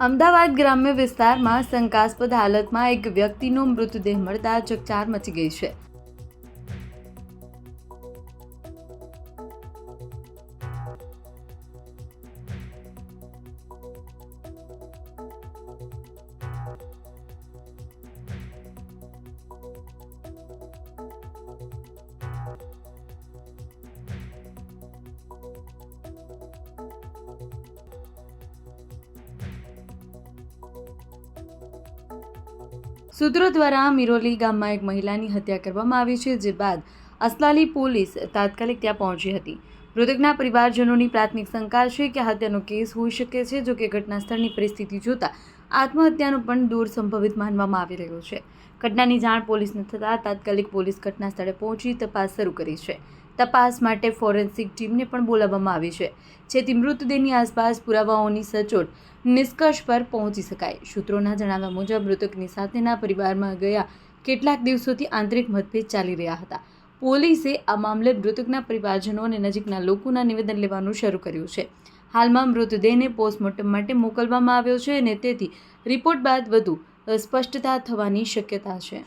અમદાવાદ ગ્રામ્ય વિસ્તારમાં શંકાસ્પદ હાલતમાં એક વ્યક્તિનો મૃતદેહ મળતા ચકચાર મચી ગઈ છે. સૂત્રો દ્વારા મિરોલી ગામમાં એક મહિલાની હત્યા કરવામાં આવી છે, જે બાદ અસલાલી પોલીસ તાત્કાલિક ત્યાં પહોંચી હતી. મૃતકના પરિવારજનોની પ્રાથમિક શંકા છે કે હત્યાનો કેસ હોઈ શકે છે, જો કે ઘટના સ્થળની પરિસ્થિતિ જોતા આત્મહત્યાનો પણ દૂર સંભવિત માનવામાં આવી રહ્યો છે. ઘટનાની જાણ પોલીસને થતાં તાત્કાલિક પોલીસ ઘટના સ્થળે પહોંચી તપાસ શરૂ કરી છે. તપાસ માટે ફોરેન્સિક ટીમને પણ બોલાવવામાં આવી છે, જેથી મૃતદેહની આસપાસ પુરાવાઓની સચોટ નિષ્કર્ષ પર પહોંચી શકાય. સૂત્રોના જણાવ્યા મુજબ, મૃતકની સાથેના પરિવારમાં ગયા કેટલાક દિવસોથી આંતરિક મતભેદ ચાલી રહ્યા હતા. પોલીસે આ મામલે મૃતકના પરિવારજનો અને નજીકના લોકોના નિવેદન લેવાનું શરૂ કર્યું છે. હાલમાં મૃતદેહને પોસ્ટમોર્ટમ માટે મોકલવામાં આવ્યો છે અને તેથી રિપોર્ટ બાદ વધુ સ્પષ્ટતા થવાની શક્યતા છે.